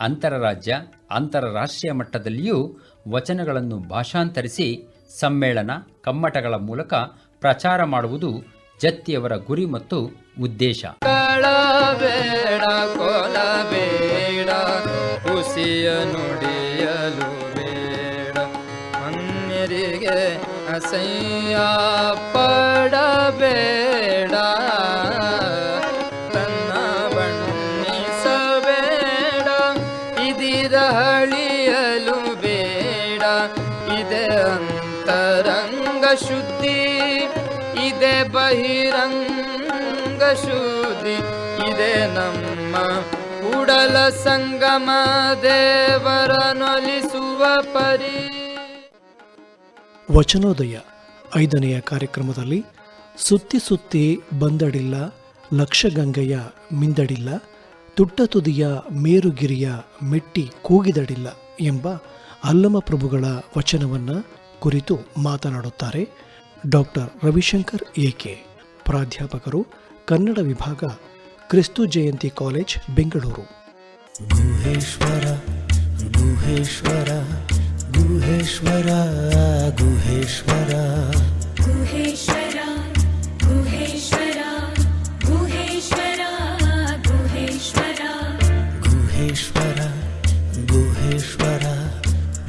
ಅಂತರರಾಜ್ಯ, ಅಂತರರಾಷ್ಟ್ರೀಯ ಮಟ್ಟದಲ್ಲಿಯೂ ವಚನಗಳನ್ನು ಭಾಷಾಂತರಿಸಿ ಸಮ್ಮೇಳನ, ಕಮ್ಮಟಗಳ ಮೂಲಕ ಪ್ರಚಾರ ಮಾಡುವುದು ಜತ್ತಿಯವರ ಗುರಿ ಮತ್ತು ಉದ್ದೇಶ. ಅಸಯ್ಯ ಪಡಬೇ ಬಹಿರಂಗ ಶೂದಿ ಇದೆ ನಮ್ಮ ಉಡಲ ಸಂಗಮ ದೇವರನೊಲಿಸುವ ಪರಿ. ವಚನೋದಯ ಐದನೆಯ ಕಾರ್ಯಕ್ರಮದಲ್ಲಿ ಸುತ್ತಿ ಸುತ್ತಿ ಬಂದಡಿಲ್ಲ, ಲಕ್ಷಗಂಗೆಯ ಮಿಂದಡಿಲ್ಲ, ತುಟ್ಟ ತುದಿಯ ಮೇರುಗಿರಿಯ ಮೆಟ್ಟಿ ಕೂಗಿದಡಿಲ್ಲ ಎಂಬ ಅಲ್ಲಮ ಪ್ರಭುಗಳ ವಚನವನ್ನ ಕುರಿತು ಮಾತನಾಡುತ್ತಾರೆ ಡಾಕ್ಟರ್ ರವಿಶಂಕರ್ ಎಕೆ ಪ್ರಾಧ್ಯಾಪಕರು ಕನ್ನಡ ವಿಭಾಗ ಕ್ರಿಸ್ತು ಜಯಂತಿ ಕಾಲೇಜ್ ಬೆಂಗಳೂರು. ಗುಹೇಶ್ವರ ಗುಹೇಶ್ವರ ಗುಹೇಶ್ವರ ಗುಹೇಶ್ವರ ಗುಹೇಶ್ವರ. ಗುಹೇಶ್ವರ ಗುಹೇಶ್ವರ ಗುಹೇಶ್ವರ ಗುಹೇಶ್ವರ. ಗುಹೇಶ್ವರ ಗುಹೇಶ್ವರ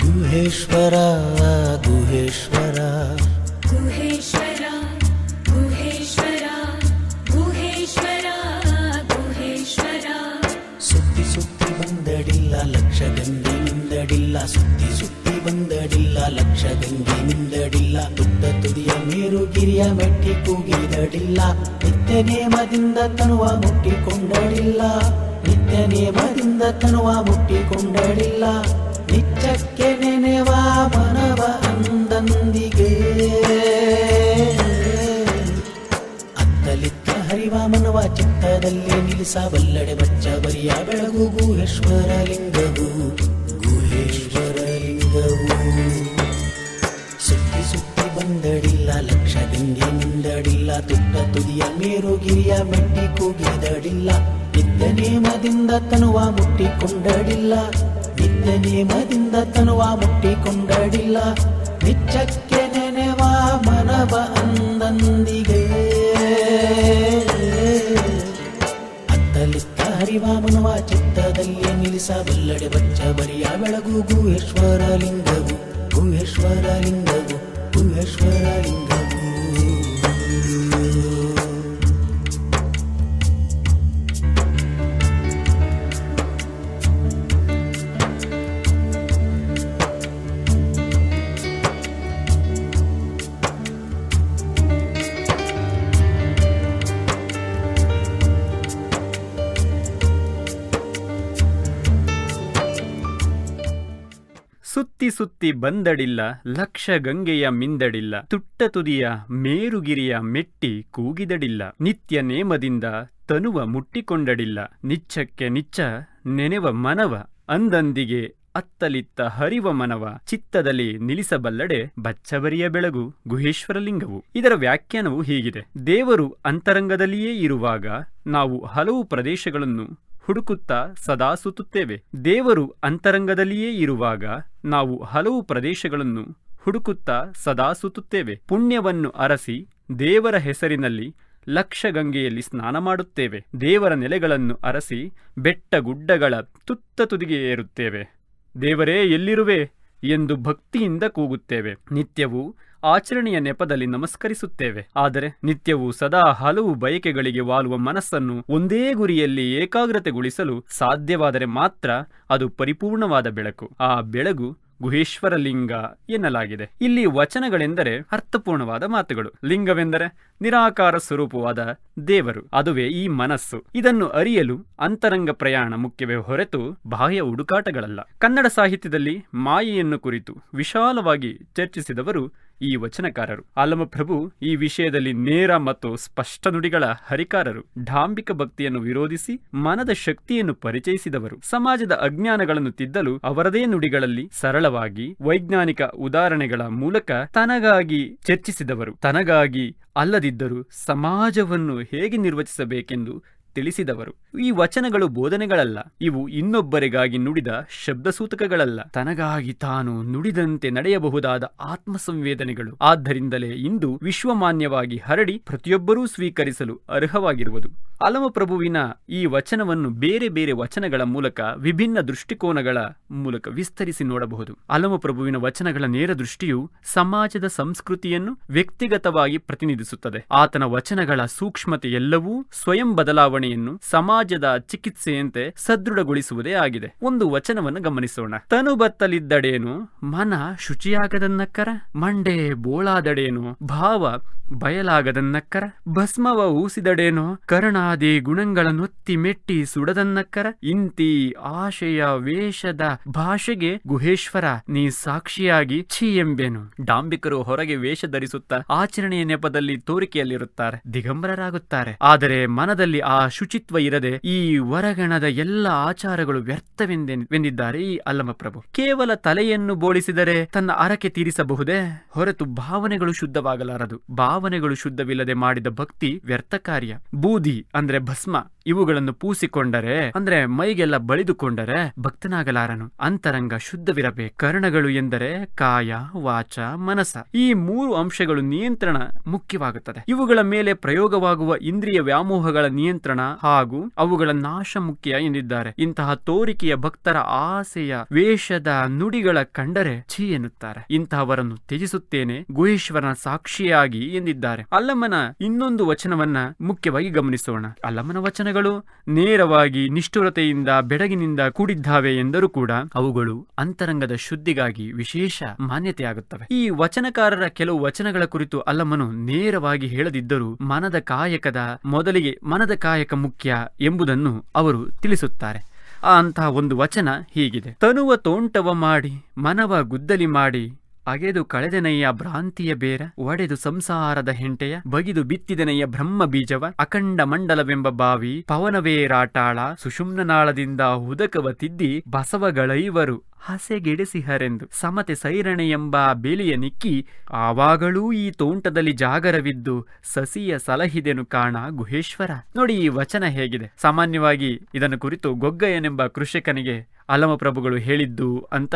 ಗುಹೇಶ್ವರ. ಬಂದಡಿಲ್ಲ ಲಕ್ಷ ಗಂಗೆ ನಿಂದಡಿಲ್ಲ ತುಟ್ಟ ತುದಿಯ ಮೇರು ಗಿರಿಯ ಮೆಟ್ಟಿ ಕೂಗಿದಡಿಲ್ಲ ನಿತ್ಯ ನೇಮದಿಂದ ತನುವ ಮುಟ್ಟಿಕೊಂಡಡಿಲ್ಲ ನಿತ್ಯ ನೇಮದಿಂದ ತನುವ ಮುಟ್ಟಿಕೊಂಡಡಿಲ್ಲ, ನಿಚ್ಚಕ್ಕೆ ನೆನೆವ ಮನವ ಅಂದಂದಿಗೆ. ಅತ್ತಲಿತ್ತ ಹರಿವ ಮನವ ಚಿತ್ತದಲ್ಲಿ ನಿಲ್ಲಿಸಬಲ್ಲಡೆ ಬಚ್ಚ ಬರಿಯ ಬೆಳಗು ಗುಹೇಶ್ವರ ತುಟ್ಟ ತುದಿಯ ಮೇರುಗಿರಿಯ ಮೆಟ್ಟಿ ಕೂಗಿದಡಿಲ್ಲ. ನಿತ್ಯ ನೇಮದಿಂದ ತನುವ ಮುಟ್ಟಿಕೊಂಡಡಿಲ್ಲ ನಿತ್ಯ ನೇಮದಿಂದ ತನುವ ಮುಟ್ಟಿಕೊಂಡಡಿಲ್ಲ ನಿಚ್ಚಕ್ಕೆ ನೆನೆವ ಮನವ ಅಂದಂದಿಗೆ. ಅತ್ತಲಿತ್ತ ಹರಿವ ಮನವ ಚಿತ್ತದಲ್ಲಿ ನಿಲ್ಲಿಸಬಲ್ಲಡೆ ಬಚ್ಚ ಬರಿಯ ಬೆಳಗು ಗುಹೇಶ್ವರ ಲಿಂಗವು ಗುಹೇಶ್ವರ ಲಿಂಗವು ಗುಹೇಶ್ವರ ಲಿಂಗವು ಸುತ್ತಿ ಸುತ್ತಿ ಬಂದಡಿಲ್ಲ ಲಕ್ಷ ಗಂಗೆಯ ಮಿಂದಡಿಲ್ಲ ತುಟ್ಟ ತುದಿಯ ಮೇರುಗಿರಿಯ ಮೆಟ್ಟಿ ಕೂಗಿದಡಿಲ್ಲ, ನಿತ್ಯ ನೇಮದಿಂದ ತನುವ ಮುಟ್ಟಿಕೊಂಡಡಿಲ್ಲ, ನಿಚ್ಚಕ್ಕೆ ನಿಚ್ಚ ನೆನೆವ ಮನವ, ಅಂದಂದಿಗೆ ಅತ್ತಲಿತ್ತ ಹರಿವ ಮನವ, ಚಿತ್ತದಲ್ಲಿ ನಿಲ್ಲಿಸಬಲ್ಲಡೆ ಬಚ್ಚಬರಿಯ ಬೆಳಗು, ಗುಹೇಶ್ವರಲಿಂಗವು. ಇದರ ವ್ಯಾಖ್ಯಾನವು ಹೀಗಿದೆ. ದೇವರು ಅಂತರಂಗದಲ್ಲಿಯೇ ಇರುವಾಗ ನಾವು ಹಲವು ಪ್ರದೇಶಗಳನ್ನು ಹುಡುಕುತ್ತಾ ಸದಾ ಸುತ್ತುತ್ತೇವೆ. ದೇವರು ಅಂತರಂಗದಲ್ಲಿಯೇ ಇರುವಾಗ ನಾವು ಹಲವು ಪ್ರದೇಶಗಳನ್ನು ಹುಡುಕುತ್ತಾ ಸದಾ ಸುತ್ತುತ್ತೇವೆ. ಪುಣ್ಯವನ್ನು ಅರಸಿ ದೇವರ ಹೆಸರಿನಲ್ಲಿ ಲಕ್ಷ ಗಂಗೆಯಲ್ಲಿ ಸ್ನಾನ ಮಾಡುತ್ತೇವೆ. ದೇವರ ನೆಲೆಗಳನ್ನು ಅರಸಿ ಬೆಟ್ಟ ಗುಡ್ಡಗಳ ತುತ್ತ ತುದಿಗೆ ಏರುತ್ತೇವೆ. ದೇವರೇ ಎಲ್ಲಿರುವೆ ಎಂದು ಭಕ್ತಿಯಿಂದ ಕೂಗುತ್ತೇವೆ. ನಿತ್ಯವೂ ಆಚರಣೆಯ ನೆಪದಲ್ಲಿ ನಮಸ್ಕರಿಸುತ್ತೇವೆ. ಆದರೆ ನಿತ್ಯವೂ ಸದಾ ಹಲವು ಬಯಕೆಗಳಿಗೆ ವಾಲುವ ಮನಸ್ಸನ್ನು ಒಂದೇ ಗುರಿಯಲ್ಲಿ ಏಕಾಗ್ರತೆಗೊಳಿಸಲು ಸಾಧ್ಯವಾದರೆ ಮಾತ್ರ ಅದು ಪರಿಪೂರ್ಣವಾದ ಬೆಳಕು. ಆ ಬೆಳಗು ಗುಹೇಶ್ವರ ಲಿಂಗ ಎನ್ನಲಾಗಿದೆ. ಇಲ್ಲಿ ವಚನಗಳೆಂದರೆ ಅರ್ಥಪೂರ್ಣವಾದ ಮಾತುಗಳು. ಲಿಂಗವೆಂದರೆ ನಿರಾಕಾರ ಸ್ವರೂಪವಾದ ದೇವರು, ಅದುವೇ ಈ ಮನಸ್ಸು. ಇದನ್ನು ಅರಿಯಲು ಅಂತರಂಗ ಪ್ರಯಾಣ ಮುಖ್ಯವೇ ಹೊರತು ಬಾಹ್ಯ ಹುಡುಕಾಟಗಳಲ್ಲ. ಕನ್ನಡ ಸಾಹಿತ್ಯದಲ್ಲಿ ಮಾಯೆಯನ್ನು ಕುರಿತು ವಿಶಾಲವಾಗಿ ಚರ್ಚಿಸಿದವರು ಈ ವಚನಕಾರರು. ಆಲಮಪ್ರಭು ಈ ವಿಷಯದಲ್ಲಿ ನೇರ ಮತ್ತು ಸ್ಪಷ್ಟ ನುಡಿಗಳ ಹರಿಕಾರರು. ಢಾಂಬಿಕ ಭಕ್ತಿಯನ್ನು ವಿರೋಧಿಸಿ, ಮನದ ಶಕ್ತಿಯನ್ನು ಪರಿಚಯಿಸಿದವರು. ಸಮಾಜದ ಅಜ್ಞಾನಗಳನ್ನು ತಿದ್ದಲು ಅವರದೇ ನುಡಿಗಳಲ್ಲಿ ಸರಳವಾಗಿ, ವೈಜ್ಞಾನಿಕ ಉದಾಹರಣೆಗಳ ಮೂಲಕ ತನಗಾಗಿ ಚರ್ಚಿಸಿದವರು. ತನಗಾಗಿ ಅಲ್ಲದಿದ್ದರೂ ಸಮಾಜವನ್ನು ಹೇಗೆ ನಿರ್ವಚಿಸಬೇಕೆಂದು ತಿಳಿಸಿದವರು. ಈ ವಚನಗಳು ಬೋಧನೆಗಳಲ್ಲ, ಇವು ಇನ್ನೊಬ್ಬರಿಗಾಗಿ ನುಡಿದ ಶಬ್ದಸೂತಕಗಳಲ್ಲ. ತನಗಾಗಿ ತಾನು ನುಡಿದಂತೆ ನಡೆಯಬಹುದಾದ ಆತ್ಮ ಸಂವೇದನೆಗಳು ಆದ್ದರಿಂದಲೇ ಇಂದು ವಿಶ್ವಮಾನ್ಯವಾಗಿ ಹರಡಿ ಪ್ರತಿಯೊಬ್ಬರೂ ಸ್ವೀಕರಿಸಲು ಅರ್ಹವಾಗಿರುವುದು. ಅಲಮಪ್ರಭುವಿನ ಈ ವಚನವನ್ನು ಬೇರೆ ಬೇರೆ ವಚನಗಳ ಮೂಲಕ ವಿಭಿನ್ನ ದೃಷ್ಟಿಕೋನಗಳ ಮೂಲಕ ವಿಸ್ತರಿಸಿ ನೋಡಬಹುದು. ಅಲಮಪ್ರಭುವಿನ ವಚನಗಳ ನೇರ ದೃಷ್ಟಿಯು ಸಮಾಜದ ಸಂಸ್ಕೃತಿಯನ್ನು ವ್ಯಕ್ತಿಗತವಾಗಿ ಪ್ರತಿನಿಧಿಸುತ್ತದೆ. ಆತನ ವಚನಗಳ ಸೂಕ್ಷ್ಮತೆ ಎಲ್ಲವೂ ಸ್ವಯಂ ಬದಲಾವಣೆಯನ್ನು ಸಮಾಜದ ಚಿಕಿತ್ಸೆಯಂತೆ ಸದೃಢಗೊಳಿಸುವುದೇ ಆಗಿದೆ. ಒಂದು ವಚನವನ್ನು ಗಮನಿಸೋಣ. ತನು ಬತ್ತಲಿದ್ದಡೇನು, ಮನ ಶುಚಿಯಾಗದನ್ನಕ್ಕರ, ಮಂಡೆ ಬೋಳಾದಡೇನು, ಭಾವ ಬಯಲಾಗದನ್ನಕ್ಕರ, ಭಸ್ಮವ ಊಸಿದಡೇನೋ, ಕರುಣಾದಿ ಗುಣಗಳನ್ನೊತ್ತಿ ಮೆಟ್ಟಿ ಸುಡದನ್ನಕ್ಕರ, ಇಂತಿ ಆಶಯ ವೇಷದ ಭಾಷೆಗೆ ಗುಹೇಶ್ವರ, ನೀ ಸಾಕ್ಷಿಯಾಗಿ ಛೀ ಎಂಬೆನು. ಡಾಂಬಿಕರು ಹೊರಗೆ ವೇಷ ಧರಿಸುತ್ತಾ ಆಚರಣೆಯ ನೆಪದಲ್ಲಿ ತೋರಿಕೆಯಲ್ಲಿರುತ್ತಾರೆ, ದಿಗಂಬರರಾಗುತ್ತಾರೆ. ಆದರೆ ಮನದಲ್ಲಿ ಆ ಶುಚಿತ್ವ ಇರದೆ ಈ ವರಗಣದ ಎಲ್ಲ ಆಚಾರಗಳು ವ್ಯರ್ಥವೆಂದೆಂದಿದ್ದಾರೆ ಈ ಅಲ್ಲಮಪ್ರಭು ಕೇವಲ ತಲೆಯನ್ನು ಬೋಳಿಸಿದರೆ ತನ್ನ ಅರಕೆ ತೀರಿಸಬಹುದೇ? ಹೊರತು ಭಾವನೆಗಳು ಶುದ್ಧವಾಗಲಾರದು. ಭಾವನೆಗಳು ಶುದ್ಧವಿಲ್ಲದೆ ಮಾಡಿದ ಭಕ್ತಿ ವ್ಯರ್ಥ ಕಾರ್ಯ. ಬೂದಿ ಅಂದ್ರೆ ಭಸ್ಮ. ಇವುಗಳನ್ನು ಪೂಸಿಕೊಂಡರೆ ಅಂದ್ರೆ ಮೈಗೆಲ್ಲ ಬಳಿದುಕೊಂಡರೆ ಭಕ್ತನಾಗಲಾರನು. ಅಂತರಂಗ ಶುದ್ಧವಿರಬೇಕು. ಕರ್ಣಗಳು ಎಂದರೆ ಕಾಯ, ವಾಚ, ಮನಸ. ಈ ಮೂರು ಅಂಶಗಳು ನಿಯಂತ್ರಣ ಮುಖ್ಯವಾಗುತ್ತದೆ. ಇವುಗಳ ಮೇಲೆ ಪ್ರಯೋಗವಾಗುವ ಇಂದ್ರಿಯ ವ್ಯಾಮೋಹಗಳ ನಿಯಂತ್ರಣ ಹಾಗೂ ಅವುಗಳ ನಾಶ ಮುಖ್ಯ ಎಂದಿದ್ದಾರೆ. ಇಂತಹ ತೋರಿಕೆಯ ಭಕ್ತರ ಆಸೆಯ ವೇಷದ ನುಡಿಗಳ ಕಂಡರೆ ಛೀ ಎನ್ನುತ್ತಾರೆ. ಇಂತಹವರನ್ನು ತ್ಯಜಿಸುತ್ತೇನೆ ಗುಹೇಶ್ವರನ ಸಾಕ್ಷಿಯಾಗಿ ಎಂದಿದ್ದಾರೆ. ಅಲ್ಲಮ್ಮನ ಇನ್ನೊಂದು ವಚನವನ್ನ ಮುಖ್ಯವಾಗಿ ಗಮನಿಸೋಣ. ಅಲ್ಲಮ್ಮನ ವಚನಗಳು ನೇರವಾಗಿ ನಿಷ್ಠುರತೆಯಿಂದ ಬೆಡಗಿನಿಂದ ಕೂಡಿದ್ದಾವೆ ಎಂದರೂ ಕೂಡ ಅವುಗಳು ಅಂತರಂಗದ ಶುದ್ಧಿಗಾಗಿ ವಿಶೇಷ ಮಾನ್ಯತೆಯಾಗುತ್ತವೆ. ಈ ವಚನಕಾರರ ಕೆಲವು ವಚನಗಳ ಕುರಿತು ಅಲ್ಲಮ್ಮನು ನೇರವಾಗಿ ಹೇಳದಿದ್ದರೂ ಮನದ ಕಾಯಕದ ಮೊದಲಿಗೆ ಮನದ ಕಾಯಕ ಮುಖ್ಯ ಎಂಬುದನ್ನು ಅವರು ತಿಳಿಸುತ್ತಾರೆ. ಆ ಅಂತಹ ಒಂದು ವಚನ ಹೀಗಿದೆ. ತನುವ ತೋಂಟವ ಮಾಡಿ, ಮನವ ಗುದ್ದಲಿ ಮಾಡಿ ಅಗೆದು ಕಳೆದನೆಯ ಭ್ರಾಂತಿಯ ಬೇರ, ಒಡೆದು ಸಂಸಾರದ ಹೆಂಟೆಯ, ಬಗಿದು ಬಿತ್ತಿದನೆಯ ಬ್ರಹ್ಮ ಬೀಜವ, ಅಖಂಡ ಮಂಡಲವೆಂಬ ಬಾವಿ, ಪವನವೇ ರಾಟಾಳ ಸುಷುಮ್ನಾಳದಿಂದ ಹುದಕವ ತಿದ್ದಿ ಬಸವಗಳೈವರು ಹಸೆಗೆಡಿಸಿಹರೆಂದು ಸಮತೆ ಸೈರಣೆ ಎಂಬ ಬೇಲಿಯ ನಿಕ್ಕಿ ಆವಾಗಳೂ ಈ ತೋಂಟದಲ್ಲಿ ಜಾಗರವಿದ್ದು ಸಸಿಯ ಸಲಹಿದೆನು ಕಾಣ ಗುಹೇಶ್ವರ. ನೋಡಿ ಈ ವಚನ ಹೇಗಿದೆ. ಸಾಮಾನ್ಯವಾಗಿ ಇದನ್ನು ಕುರಿತು ಗೊಗ್ಗಯ್ಯನೆಂಬ ಕೃಷಿಕನಿಗೆ ಅಲಮಪ್ರಭುಗಳು ಹೇಳಿದ್ದು ಅಂತ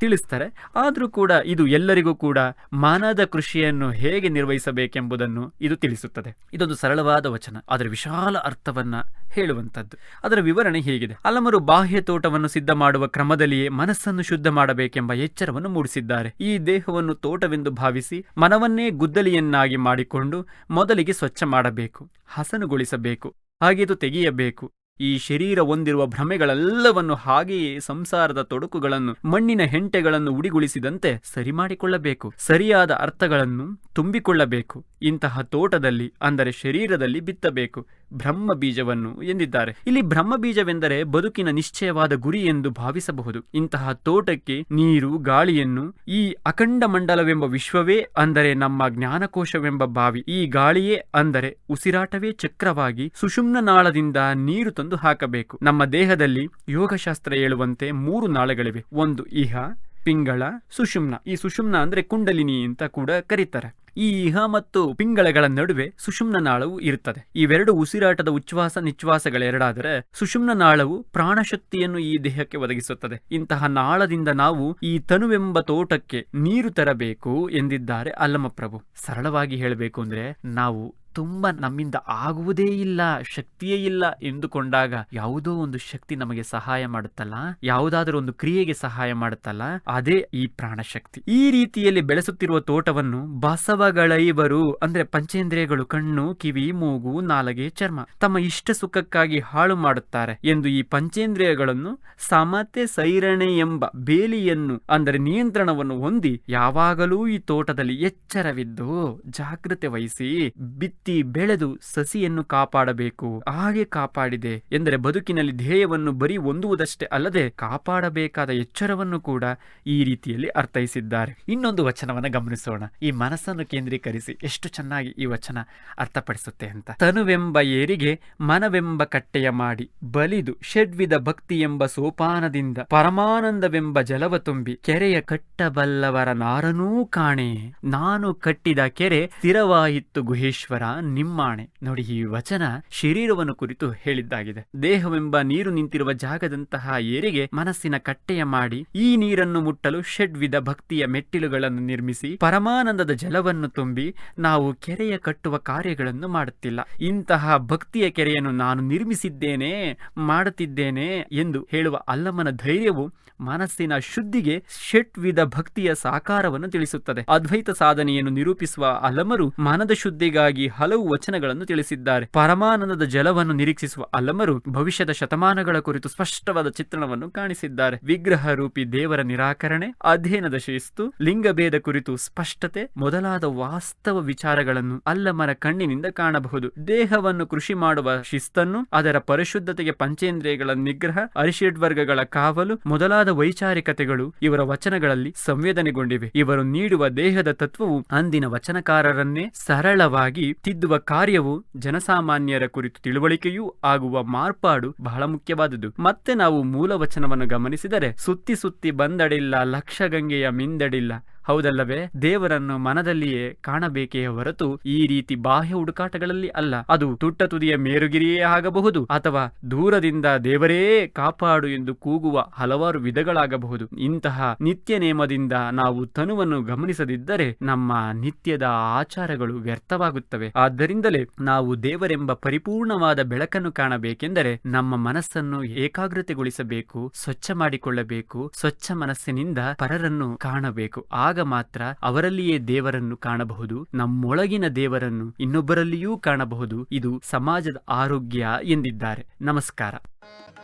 ತಿಳಿಸ್ತಾರೆ. ಆದರೂ ಕೂಡ ಇದು ಎಲ್ಲರಿಗೂ ಕೂಡ ಮಾನದ ಕೃಷಿಯನ್ನು ಹೇಗೆ ನಿರ್ವಹಿಸಬೇಕೆಂಬುದನ್ನು ಇದು ತಿಳಿಸುತ್ತದೆ. ಇದೊಂದು ಸರಳವಾದ ವಚನ. ಅದರ ವಿಶಾಲ ಅರ್ಥವನ್ನ ಹೇಳುವಂತದ್ದು ಅದರ ವಿವರಣೆ ಹೀಗಿದೆ. ಅಲಮರು ಬಾಹ್ಯ ತೋಟವನ್ನು ಸಿದ್ಧ ಮಾಡುವ ಕ್ರಮದಲ್ಲಿಯೇ ಮನಸ್ಸನ್ನು ಶುದ್ಧ ಮಾಡಬೇಕೆಂಬ ಎಚ್ಚರವನ್ನು ಮೂಡಿಸಿದ್ದಾರೆ. ಈ ದೇಹವನ್ನು ತೋಟವೆಂದು ಭಾವಿಸಿ ಮನವನ್ನೇ ಗುದ್ದಲಿಯನ್ನಾಗಿ ಮಾಡಿಕೊಂಡು ಮೊದಲಿಗೆ ಸ್ವಚ್ಛ ಮಾಡಬೇಕು. ಹಸನುಗೊಳಿಸಬೇಕು. ಹಾಗೆ ಇದು ತೆಗೆಯಬೇಕು. ಈ ಶರೀರ ಹೊಂದಿರುವ ಭ್ರಮೆಗಳೆಲ್ಲವನ್ನು ಹಾಗೆಯೇ ಸಂಸಾರದ ತೊಡಕುಗಳನ್ನು, ಮಣ್ಣಿನ ಹೆಂಟೆಗಳನ್ನು ಉಡಿಗೊಳಿಸಿದಂತೆ ಸರಿ ಮಾಡಿಕೊಳ್ಳಬೇಕು ಸರಿಯಾದ ಅರ್ಥಗಳನ್ನು ತುಂಬಿಕೊಳ್ಳಬೇಕು. ಇಂತಹ ತೋಟದಲ್ಲಿ, ಅಂದರೆ ಶರೀರದಲ್ಲಿ ಬಿತ್ತಬೇಕು. ಬ್ರಹ್ಮ ಬೀಜವನ್ನು ಎಂದಿದ್ದಾರೆ. ಇಲ್ಲಿ ಬ್ರಹ್ಮ ಬೀಜವೆಂದರೆ ಬದುಕಿನ ನಿಶ್ಚಯವಾದ ಗುರಿ ಎಂದು ಭಾವಿಸಬಹುದು. ಇಂತಹ ತೋಟಕ್ಕೆ ನೀರು, ಗಾಳಿಯನ್ನು ಈ ಅಖಂಡ ಮಂಡಲವೆಂಬ ವಿಶ್ವವೇ ಅಂದರೆ ನಮ್ಮ ಜ್ಞಾನಕೋಶವೆಂಬ ಬಾವಿ. ಈ ಗಾಳಿಯೇ ಅಂದರೆ ಉಸಿರಾಟವೇ ಚಕ್ರವಾಗಿ ಸುಷುಮ್ನ ನಾಳದಿಂದ ನೀರು ತಂದು ಹಾಕಬೇಕು. ನಮ್ಮ ದೇಹದಲ್ಲಿ ಯೋಗಶಾಸ್ತ್ರ ಹೇಳುವಂತೆ ಮೂರು ನಾಳಗಳಿವೆ. ಒಂದು ಇಹ, ಪಿಂಗಳ, ಸುಷುಮ್ನ. ಈ ಸುಷುಮ್ನ ಅಂದ್ರೆ ಕುಂಡಲಿನಿ ಅಂತ ಕೂಡ ಕರೀತಾರೆ. ಈ ಇಹ ಮತ್ತು ಪಿಂಗಳಗಳ ನಡುವೆ ಸುಷುಮ್ನ ನಾಳವು ಇರುತ್ತದೆ ಇವೆರಡು ಉಸಿರಾಟದ ಉಚ್ಛ್ವಾಸ ನಿಚ್ಛ್ವಾಸಗಳೆರಡಾದರೆ ಸುಷುಮ್ನ ನಾಳವು ಪ್ರಾಣಶಕ್ತಿಯನ್ನು ಈ ದೇಹಕ್ಕೆ ಒದಗಿಸುತ್ತದೆ. ಇಂತಹ ನಾಳದಿಂದ ನಾವು ಈ ತನುವೆಂಬ ತೋಟಕ್ಕೆ ನೀರು ತರಬೇಕು ಎಂದಿದ್ದಾರೆ ಅಲ್ಲಮಪ್ರಭು. ಸರಳವಾಗಿ ಹೇಳಬೇಕು ಅಂದ್ರೆ ನಾವು ತುಂಬಾ ನಮ್ಮಿಂದ ಆಗುವುದೇ ಇಲ್ಲ, ಶಕ್ತಿಯೇ ಇಲ್ಲ ಎಂದುಕೊಂಡಾಗ ಯಾವುದೋ ಒಂದು ಶಕ್ತಿ ನಮಗೆ ಸಹಾಯ ಮಾಡುತ್ತಲ್ಲ, ಯಾವುದಾದರೂ ಒಂದು ಕ್ರಿಯೆಗೆ ಸಹಾಯ ಮಾಡುತ್ತಲ್ಲ, ಅದೇ ಈ ಪ್ರಾಣಶಕ್ತಿ. ಈ ರೀತಿಯಲ್ಲಿ ಬೆಳೆಸುತ್ತಿರುವ ತೋಟವನ್ನು ಬಸವಗಳೈವರು, ಅಂದ್ರೆ ಪಂಚೇಂದ್ರಿಯಗಳು, ಕಣ್ಣು, ಕಿವಿ, ಮೂಗು, ನಾಲಗೆ, ಚರ್ಮ, ತಮ್ಮ ಇಷ್ಟ ಸುಖಕ್ಕಾಗಿ ಹಾಳು ಮಾಡುತ್ತಾರೆ ಎಂದು ಈ ಪಂಚೇಂದ್ರಿಯಗಳನ್ನು ಸಮತೆ ಸೈರಣೆ ಎಂಬ ಬೇಲಿಯನ್ನು, ಅಂದರೆ ನಿಯಂತ್ರಣವನ್ನು ಹೊಂದಿ ಯಾವಾಗಲೂ ಈ ತೋಟದಲ್ಲಿ ಎಚ್ಚರವಿದ್ದು ಜಾಗೃತೆ ವಹಿಸಿ ಬಿತ್ತಿ ಬೆಳೆದು ಸಸಿಯನ್ನು ಕಾಪಾಡಬೇಕು. ಹಾಗೆ ಕಾಪಾಡಿದೆ ಎಂದರೆ ಬದುಕಿನಲ್ಲಿ ಧ್ಯೇಯವನ್ನು ಬರೀ ಹೊಂದುವುದಷ್ಟೇ ಅಲ್ಲದೆ ಕಾಪಾಡಬೇಕಾದ ಎಚ್ಚರವನ್ನು ಕೂಡ ಈ ರೀತಿಯಲ್ಲಿ ಅರ್ಥೈಸಿದ್ದಾರೆ. ಇನ್ನೊಂದು ವಚನವನ್ನು ಗಮನಿಸೋಣ. ಈ ಮನಸ್ಸನ್ನು ಕೇಂದ್ರೀಕರಿಸಿ ಎಷ್ಟು ಚೆನ್ನಾಗಿ ಈ ವಚನ ಅರ್ಥಪಡಿಸುತ್ತೆ ಅಂತ. ತನುವೆಂಬ ಏರಿಗೆ ಮನವೆಂಬ ಕಟ್ಟೆಯ ಮಾಡಿ ಬಲಿದು ಷಡ್ವಿದ ಭಕ್ತಿ ಎಂಬ ಸೋಪಾನದಿಂದ ಪರಮಾನಂದವೆಂಬ ಜಲವ ತುಂಬಿ ಕೆರೆಯ ಕಟ್ಟಬಲ್ಲವರ ನಾರನೂ ಕಾಣೆ. ನಾನು ಕಟ್ಟಿದ ಕೆರೆ ಸ್ಥಿರವಾಯಿತು ಗುಹೇಶ್ವರ. ನಿಮ್ಮಾಣೆ. ನೋಡಿ, ಈ ವಚನ ಶರೀರವನ್ನು ಕುರಿತು ಹೇಳಿದ್ದಾಗಿದೆ. ದೇಹವೆಂಬ ನೀರು ನಿಂತಿರುವ ಜಾಗದಂತಹ ಏರಿಗೆ ಮನಸ್ಸಿನ ಕಟ್ಟೆಯ ಮಾಡಿ, ಈ ನೀರನ್ನು ಮುಟ್ಟಲು ಷಡ್ವಿಧ ಭಕ್ತಿಯ ಮೆಟ್ಟಿಲುಗಳನ್ನು ನಿರ್ಮಿಸಿ, ಪರಮಾನಂದದ ಜಲವನ್ನು ತುಂಬಿ, ನಾವು ಕೆರೆಯ ಕಟ್ಟುವ ಕಾರ್ಯಗಳನ್ನು ಮಾಡುತ್ತಿಲ್ಲ. ಇಂತಹ ಭಕ್ತಿಯ ಕೆರೆಯನ್ನು ನಾನು ನಿರ್ಮಿಸಿದ್ದೇನೆ, ಮಾಡುತ್ತಿದ್ದೇನೆ ಎಂದು ಹೇಳುವ ಅಲ್ಲಮನ ಧೈರ್ಯವು ಮನಸ್ಸಿನ ಶುದ್ಧಿಗೆ ಷಟ್ವಿಧ ಭಕ್ತಿಯ ಸಾಕಾರವನ್ನು ತಿಳಿಸುತ್ತದೆ. ಅದ್ವೈತ ಸಾಧನೆಯನ್ನು ನಿರೂಪಿಸುವ ಅಲಮರು ಮನದ ಶುದ್ಧಿಗಾಗಿ ಹಲವು ವಚನಗಳನ್ನು ತಿಳಿಸಿದ್ದಾರೆ. ಪರಮಾನಂದದ ಜಲವನ್ನು ನಿರೀಕ್ಷಿಸುವ ಅಲಮರು ಭವಿಷ್ಯದ ಶತಮಾನಗಳ ಕುರಿತು ಸ್ಪಷ್ಟವಾದ ಚಿತ್ರಣವನ್ನು ಕಾಣಿಸಿದ್ದಾರೆ. ವಿಗ್ರಹ ರೂಪಿ ದೇವರ ನಿರಾಕರಣೆ, ಅಧ್ಯಯನದ ಶಿಸ್ತು, ಲಿಂಗಭೇದ ಕುರಿತು ಸ್ಪಷ್ಟತೆ, ಮೊದಲಾದ ವಾಸ್ತವ ವಿಚಾರಗಳನ್ನು ಅಲ್ಲಮರ ಕಣ್ಣಿನಿಂದ ಕಾಣಬಹುದು. ದೇಹವನ್ನು ಕೃಷಿ ಮಾಡುವ ಶಿಸ್ತನ್ನು, ಅದರ ಪರಿಶುದ್ಧತೆಗೆ ಪಂಚೇಂದ್ರಿಯಗಳ ನಿಗ್ರಹ ಅರಿಷಡ್ವರ್ಗಗಳ ಕಾವಲು, ಮೊದಲಾದ ವೈಚಾರಿಕತೆಗಳು ಇವರ ವಚನಗಳಲ್ಲಿ ಸಂವೇದನೆಗೊಂಡಿವೆ. ಇವರು ನೀಡುವ ದೇಹದ ತತ್ವವು ಅಂದಿನ ವಚನಕಾರರನ್ನೇ ಸರಳವಾಗಿ ತಿದ್ದುವ ಕಾರ್ಯವು ಜನಸಾಮಾನ್ಯರ ಕುರಿತು ತಿಳುವಳಿಕೆಯೂ ಆಗುವ ಮಾರ್ಪಾಡು ಬಹಳ ಮುಖ್ಯವಾದುದು. ಮತ್ತೆ ನಾವು ಮೂಲ ವಚನವನ್ನು ಗಮನಿಸಿದರೆ, ಸುತ್ತಿ ಸುತ್ತಿ ಬಂದಡಿಲ್ಲ ಲಕ್ಷ ಗಂಗೆಯ ಮಿಂದಡಿಲ್ಲ. ಹೌದಲ್ಲವೇ? ದೇವರನ್ನು ಮನದಲ್ಲಿಯೇ ಕಾಣಬೇಕೇ ಹೊರತು ಈ ರೀತಿ ಬಾಹ್ಯ ಹುಡುಕಾಟಗಳಲ್ಲಿ ಅಲ್ಲ. ಅದು ತುಟ್ಟ ತುದಿಯ ಮೇರುಗಿರಿಯೇ ಆಗಬಹುದು ಅಥವಾ ದೂರದಿಂದ ದೇವರೇ ಕಾಪಾಡು ಎಂದು ಕೂಗುವ ಹಲವಾರು ವಿಧಗಳಾಗಬಹುದು. ಇಂತಹ ನಿತ್ಯ ನೇಮದಿಂದ ನಾವು ತನುವನ್ನು ಗಮನಿಸದಿದ್ದರೆ ನಮ್ಮ ನಿತ್ಯದ ಆಚಾರಗಳು ವ್ಯರ್ಥವಾಗುತ್ತವೆ. ಆದ್ದರಿಂದಲೇ ನಾವು ದೇವರೆಂಬ ಪರಿಪೂರ್ಣವಾದ ಬೆಳಕನ್ನು ಕಾಣಬೇಕೆಂದರೆ ನಮ್ಮ ಮನಸ್ಸನ್ನು ಏಕಾಗ್ರತೆಗೊಳಿಸಬೇಕು, ಸ್ವಚ್ಛ ಮಾಡಿಕೊಳ್ಳಬೇಕು, ಸ್ವಚ್ಛ ಮನಸ್ಸಿನಿಂದ ಪರರನ್ನು ಕಾಣಬೇಕು. ಆಗ ಮಾತ್ರ ಅವರಲ್ಲಿಯೇ ದೇವರನ್ನು ಕಾಣಬಹುದು, ನಮ್ಮೊಳಗಿನ ದೇವರನ್ನು ಇನ್ನೊಬ್ಬರಲ್ಲಿಯೂ ಕಾಣಬಹುದು. ಇದು ಸಮಾಜದ ಆರೋಗ್ಯ ಎಂದಿದ್ದಾರೆ. ನಮಸ್ಕಾರ.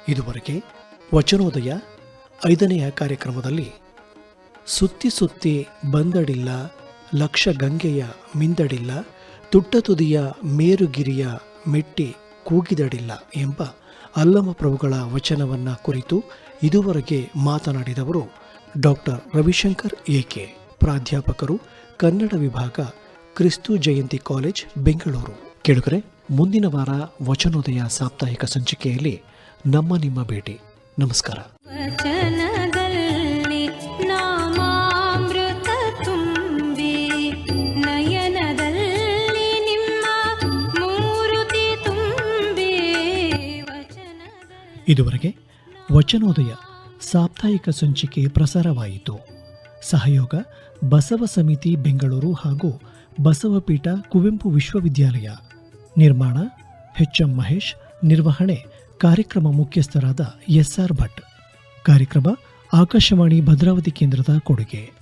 ಇದುವರೆಗೆ ವಚನೋದಯ ಐದನೆಯ ಕಾರ್ಯಕ್ರಮದಲ್ಲಿ ಸುತ್ತಿ ಸುತ್ತಿ ಬಂದಡಿಲ್ಲ, ಲಕ್ಷ ಗಂಗೆಯ ಮಿಂದಡಿಲ್ಲ, ತುಟ್ಟ ತುದಿಯ ಮೇರುಗಿರಿಯ ಮೆಟ್ಟಿ ಕೂಗಿದಡಿಲ್ಲ ಎಂಬ ಅಲ್ಲಮ ಪ್ರಭುಗಳ ವಚನವನ್ನ ಕುರಿತು ಇದುವರೆಗೆ ಮಾತನಾಡಿದವರು ಡಾಕ್ಟರ್ ರವಿಶಂಕರ್ ಎಕೆ ಪ್ರಾಧ್ಯಾಪಕರು ಕನ್ನಡ ವಿಭಾಗ ಕ್ರಿಸ್ತು ಜಯಂತಿ ಕಾಲೇಜ್ ಬೆಂಗಳೂರು. ಕೇಳುಗರೆ ಮುಂದಿನ ವಾರ ವಚನೋದಯ ಸಾಪ್ತಾಹಿಕ ಸಂಚಿಕೆಯಲ್ಲಿ ನಮ್ಮ ನಿಮ್ಮ ಭೇಟಿ. ನಮಸ್ಕಾರ. ಇದುವರೆಗೆ ವಚನೋದಯ ಸಾಪ್ತಾಹಿಕ ಸಂಚಿಕೆ ಪ್ರಸಾರವಾಯಿತು. ಸಹಯೋಗ, ಬಸವ ಸಮಿತಿ ಬೆಂಗಳೂರು ಹಾಗೂ ಬಸವಪೀಠ ಕುವೆಂಪು ವಿಶ್ವವಿದ್ಯಾಲಯ. ನಿರ್ಮಾಣ, ಎಚ್ಎಂ ಮಹೇಶ್, ನಿರ್ವಹಣೆ, ಕಾರ್ಯಕ್ರಮ ಮುಖ್ಯಸ್ಥರಾದ ಎಸ್ಆರ್ ಭಟ್. ಕಾರ್ಯಕ್ರಮ, ಆಕಾಶವಾಣಿ ಭದ್ರಾವತಿ ಕೇಂದ್ರದ ಕೊಡುಗೆ.